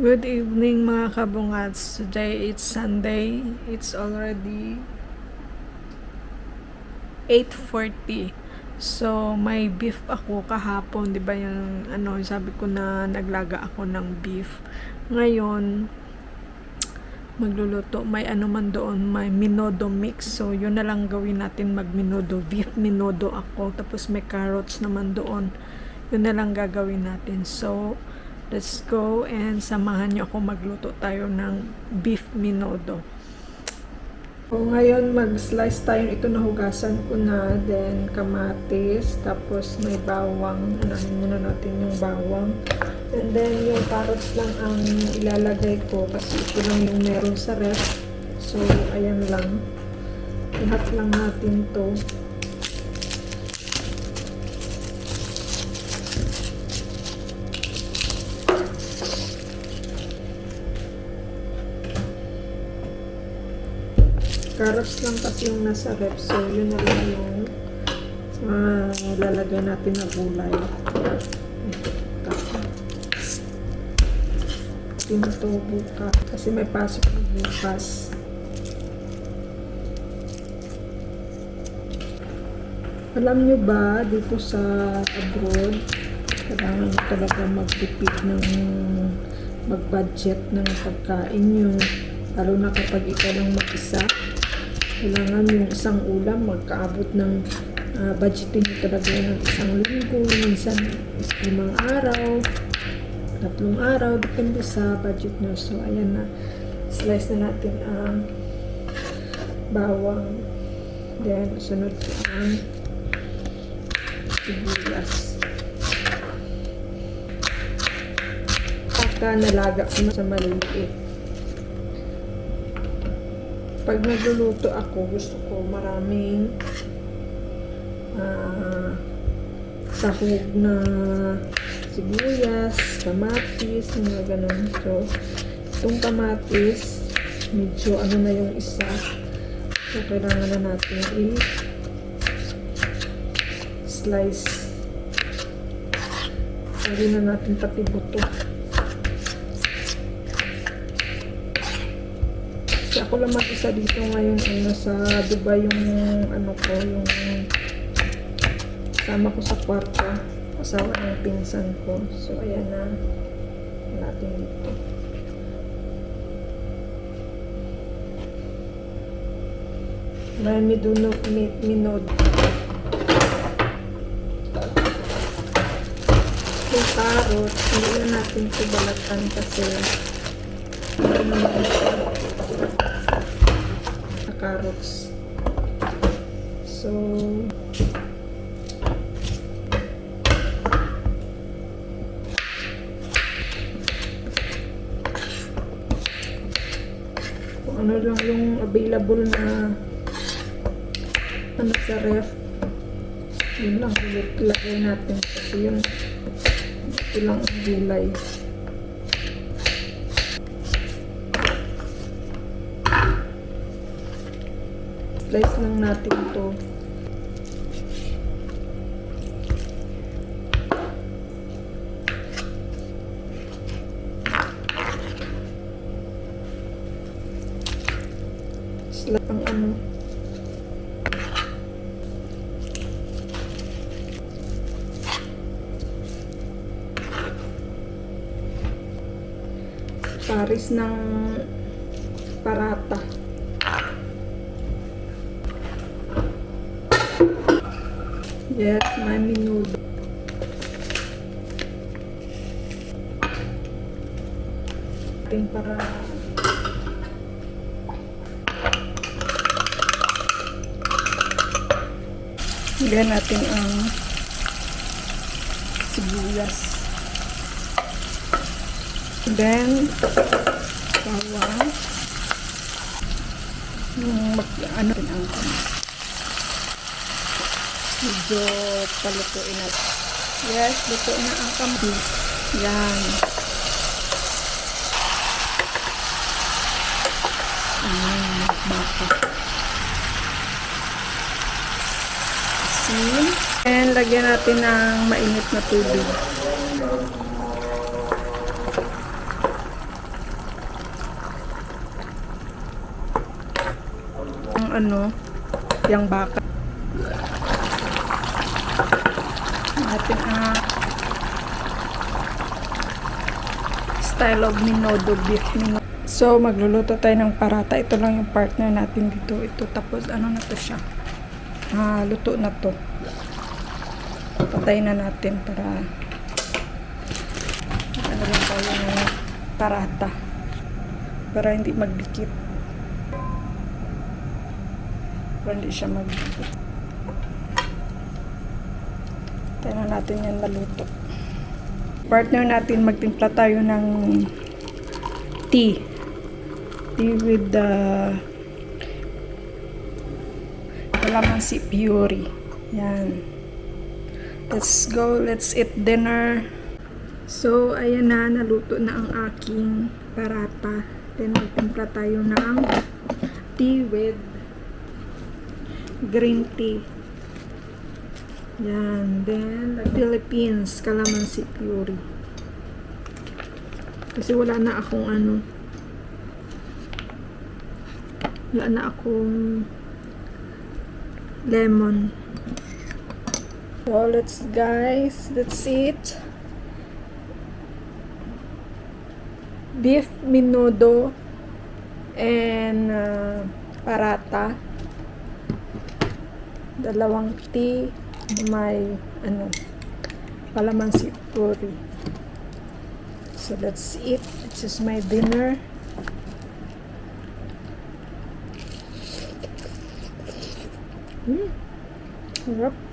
Good evening mga kabungats. Today it's Sunday. It's already 8.40. So, may beef ako kahapon. Di ba yung ano, sabi ko na naglaga ako ng beef. Ngayon, magluluto. May ano man doon, may minodo mix. So, yun na lang gawin natin mag-minodo. Beef minodo ako. Tapos may carrots naman doon. Yun na lang gagawin natin. So, let's go and samahan niyo ako magluto tayo ng beef minodo. So, ngayon mag-slice tayo. Ito nahugasan ko na. Then, kamatis. Tapos, may bawang. Anahin muna natin yung bawang. And then, yung carrots lang ang ilalagay ko. Kasi ito lang yung meron sa ref. So, ayan lang. Lahat lang natin to. Carrots lang kasi yung nasa ref. So, yun na lang yung uh, lalagay natin na gulay. Pinto bukas. Kasi may pasok na bukas. Alam nyo ba, dito sa abroad, kailangan talaga magtipid ng mag-budget ng pagkain nyo. Lalo na kapag ikaw lang mag-isa, kailangan yung isang ulam magkaabot ng uh, budgeting nyo talaga ng isang linggo, minsan limang araw, tatlong araw, depende sa budget nyo. So, ayan na. Slice na natin ang bawang. Then, sunod ang sibuyas. Pagka nalaga ko na sa maliliit. Pag nagluluto ako, gusto ko maraming uh, sahog na sibuyas, kamatis, mga ganun. So, itong kamatis, medyo ano na yung isa. So, kailangan na natin i- slice. Lagyan na natin pati buto. Ako lang mag-isa dito ngayon ay nasa Dubai yung ano ko, yung sama ko sa kwarto. Asawa ng pinsan ko. So, ayan na natin dito. May miduno, mi, minod. Yung carrot, hindi na natin ito balatan kasi ano na carrots. So, ano lang yung available na ano sa ref yun lang ilagay natin kasi yun ito lang ang gulay slice lang natin to slice ang ano paris ng parata. Yes, my menudo. Ating para Lagyan natin ang sibuyas. Then, bawang. Yung mag, ano ang medyo palutuin na. Yes, luto na ang kamay. Yan. Ayan, mako. Asin. And lagyan natin ng mainit na tubig. Ang ano, yung baka. Ating ah, style of minodo beef minodo. So, magluluto tayo ng parata. Ito lang yung partner natin dito. Ito, tapos ano na to siya? Ah, luto na to. Patayin na natin para ano lang tayo ng parata. Para hindi magdikit. Para hindi siya magdikit. Tayo na natin yan maluto. Partner natin, magtimpla tayo ng tea. Tea with the calamansi puree. Yan. Let's go. Let's eat dinner. So, ayan na. Naluto na ang aking parata. Then, magtimpla tayo ng tea with green tea. Yan. Then, Philippines calamansi puree. Kasi wala na akong ano. Wala na akong lemon. So, let's guys, let's eat. Beef minodo and uh, parata. Dalawang tea, may ano, calamansi puri. So let's eat. This is my dinner. Mm. Sarap.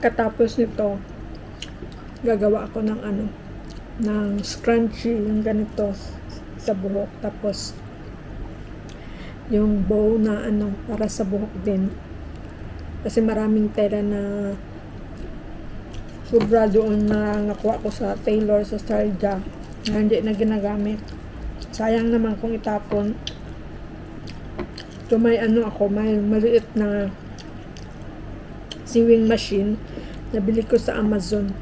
Pagkatapos nito, gagawa ako ng ano, ng scrunchy, yung ganito sa buhok. Tapos, yung bow na ano, para sa buhok din. Kasi maraming tela na sobra doon na nakuha ko sa tailor sa Sarja na hindi na ginagamit. Sayang naman kung itapon. So may ano ako, may maliit na sewing machine. Nabili ko sa Amazon.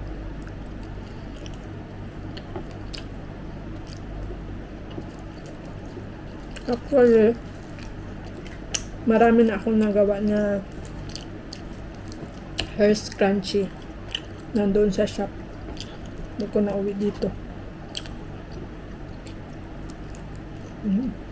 Actually, marami na akong nagawa na hair scrunchie. Nandoon sa shop. Hindi ko na uwi dito. Mm.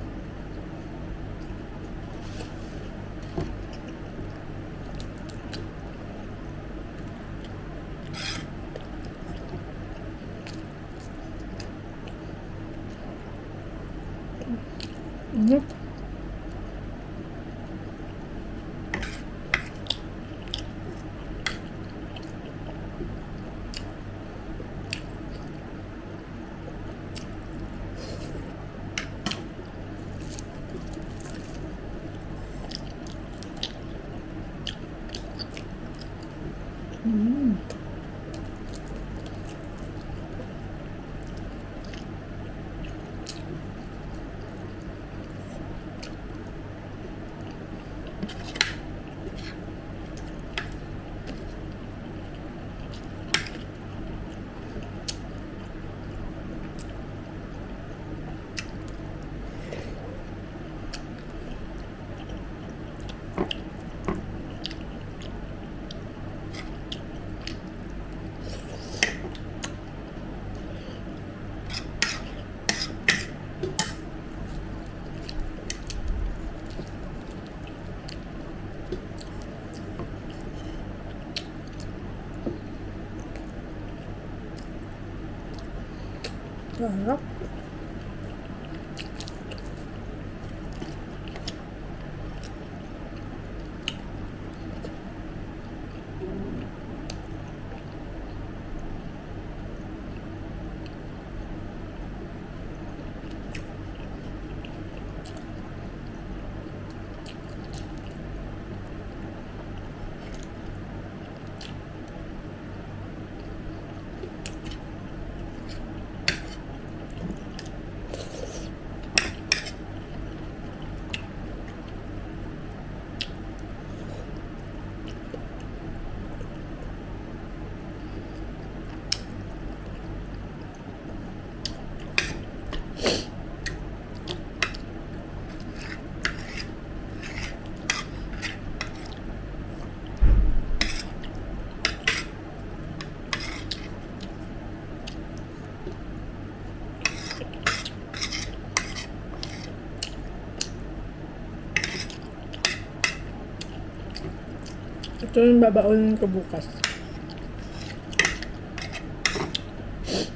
Ito yung babaunin ko bukas.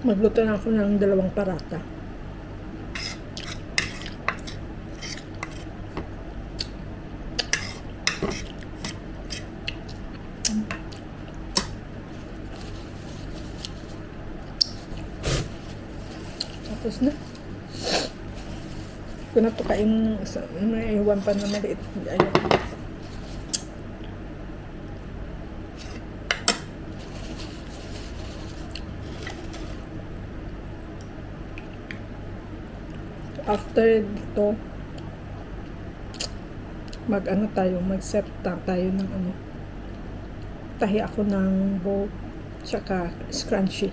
Magluto na ako ng dalawang parata. Tapos na. Kung natukain, may iwan pa na maliit. Ayan. After dito mag ano tayo mag set ta- tayo ng ano tahi ako ng bowl tsaka scrunchy